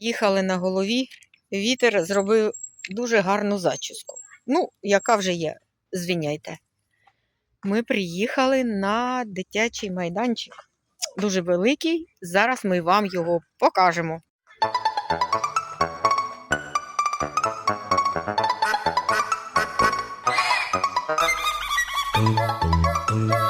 Їхали на голові, вітер зробив дуже гарну зачіску. Ну, яка вже є, звіняйте. Ми приїхали на дитячий майданчик. Дуже великий. Зараз ми вам його покажемо. Ну,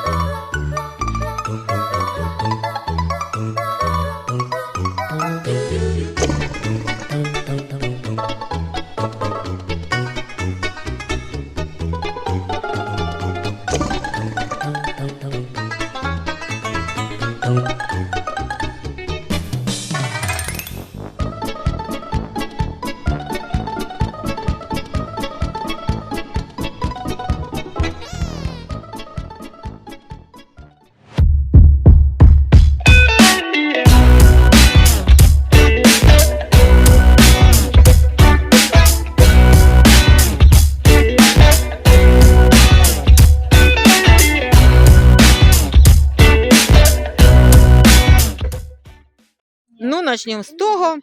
почнемо з того,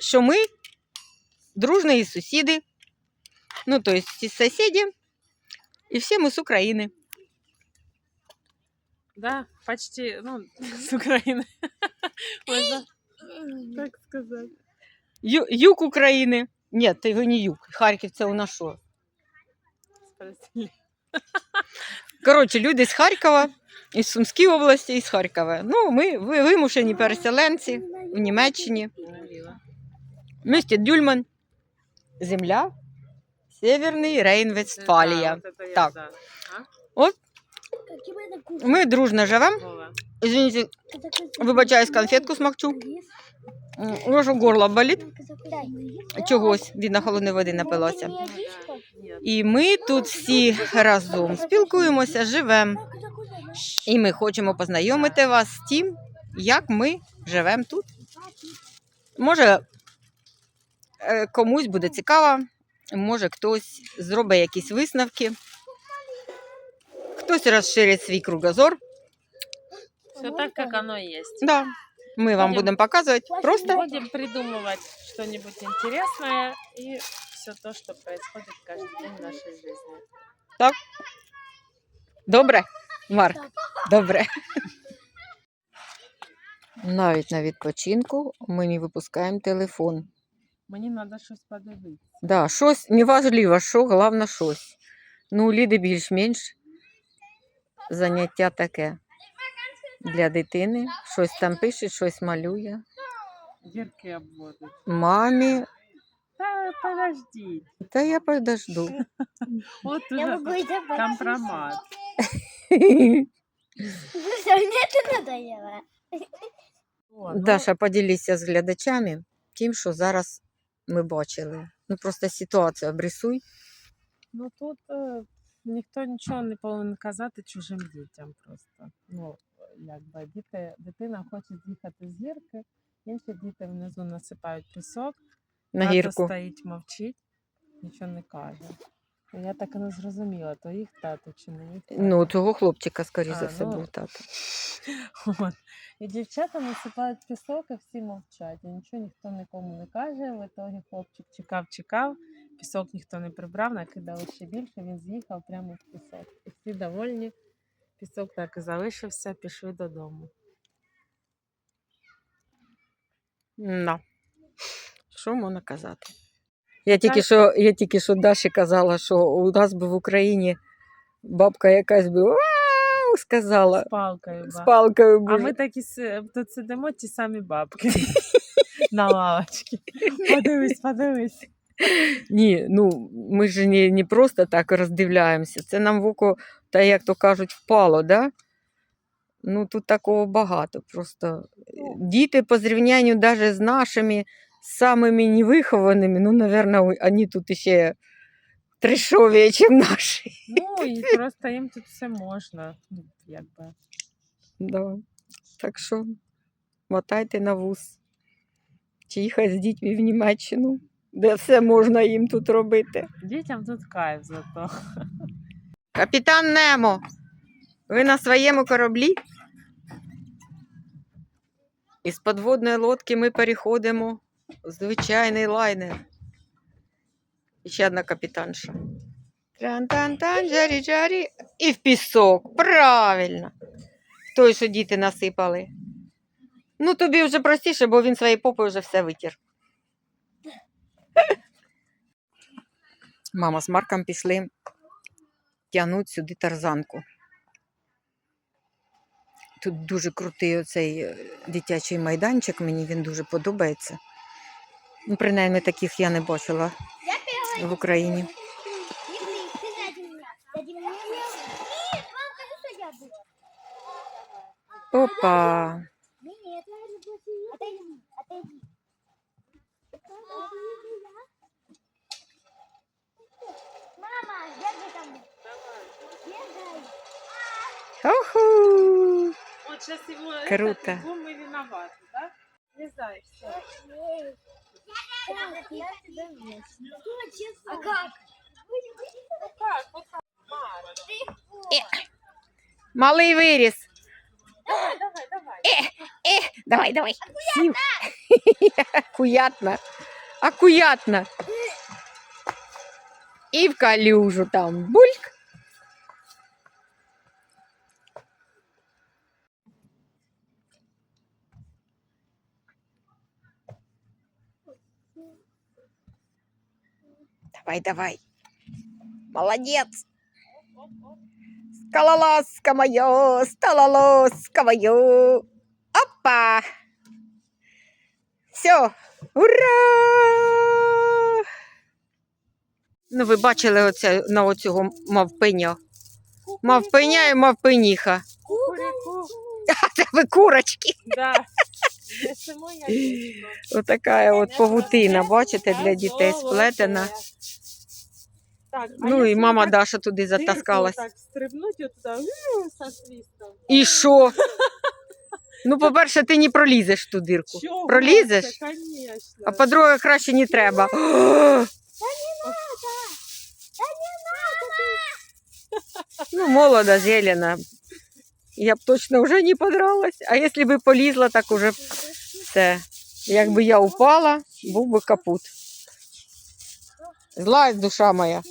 що ми дружні сусіди, ну, то есть всі сусіди, і всі ми з України. Да, почти, ну, с Украины. Можно так сказать. Ю, юг України. Ні, це його не юг. Харків це у нас що? Коротше, люди з Харкова, із Сумської області, із Харкова. Ну, ми вимушені переселенці в Німеччині. Місті Дюльман, земля, Северний Рейн-Вестфалія. Да, вот это я Так. за. Ми дружно живемо. Извините, вибачаюсь, конфетку смакчу. М, Ложу горло болить. Чогось від на холодної води напилася. Ну. І ми тут всі разом спілкуємося, живемо. І ми хочемо познайомити вас з тим, як ми живемо тут. Може, е, комусь буде цікаво, може хтось зробить якісь висновки, хтось розширить свій кругозор. Все так, как оно есть. Да. Ми вам будемо показувати просто Будем придумывать что-нибудь интересное и все то, что происходит каждый день в нашей жизни. Добре, Марк? Добре. Навіть на відпочинку ми не випускаємо телефон. Мені треба щось подивитися. Да, щось неважливо, що, головне щось. Ну, Ліди більш-менш заняття таке для дитини. Щось там пише, щось малює. Дірки обводить. Мамі, Та подожди. та я подожду. Вот Я уже компромат. Мне это надоело. Ну, Даша, поділися з глядачами тим, що зараз ми бачили. Ну, просто ситуацію обрисуй. Ну тут е, ніхто нічого не повинен казати чужим дітям просто. Ну, якби діти, дитина хоче з'їхати з гірки, інші діти внизу насипають пісок, На тато гірку. стоїть, мовчить, нічого не каже. Ну, Я так і не зрозуміла, то їх тато чи не їх тато. Ну, того хлопчика, скоріше за все, ну. був тато. От. І дівчата насипають пісок, і всі мовчать. І нічого ніхто нікому не каже. В ітогі хлопчик чекав, чекав, пісок ніхто не прибрав, накидали ще більше, він з'їхав прямо в пісок. І всі довольні. Пісок так і залишився, пішли додому. На. Що можна казати? Я тільки що, я тільки що Даші казала, що у нас би в Україні бабка якась би «Вау!» сказала З палкою. з ба. палкою. А ми так і тут сидимо ті самі бабки на лавочці. Подивись, подивись. Ні, ну ми ж не, не просто так роздивляємося. Це нам в око, та як то кажуть, впало, да? Ну тут такого багато. Просто е, діти по зрівнянню навіть з нашими самими невихованими, ну, напевно, вони тут ще трешові, ніж наші. Ну і просто їм тут все можна. Ну, якби. Да. Так що мотайте на вуз. Чи їхати з дітьми в Німеччину, де все можна їм тут робити. Дітям тут кайф зато. Капітан Немо, ви на своєму кораблі? Із підводної лодки ми переходимо звичайний лайнер. І ще одна капітанша. Тран-тан-тан, джарі-джарі. І в пісок. Правильно. Той, що діти насипали. Ну, тобі вже простіше, бо він своєю попою вже все витір. Мама з Марком пішли тягнуть сюди тарзанку. Тут дуже крутий оцей е, дитячий майданчик, мені він дуже подобається. Ну, принаймні таких я не бачила в Україні. Опа! Нет, отойди, Не знаю, все. Я тебя вместе. А как? Так, вот так. Мар, Малий виріс. давай, давай, давай. Давай, давай. Сів. Акуятно. Акуятно. І в калюжу там. Бульк. Давай, давай. Молодец. Скалолазка моё, сталолазка моё. Опа! Все, ура! Ну, ви бачили оце, на оцього мавпеня. Мавпеня і мавпеніха. Кукурику. А це ви курочки. Да. Отака от павутина, бачите, для дітей сплетена. Так, а Ну і мама так Даша туди дирку затаскалась. Так, стрибнуть отуда, у, со свистом. І що? Ну, по-перше, ти не пролізеш в ту дирку. Чого Пролізеш? це, Конечно. А по-друге, краще не треба. Ну, молода, зелена. Я б точно вже не подралась. А якщо б полізла, так уже б все. Якби я упала, був би капут. Злазь, душа моя.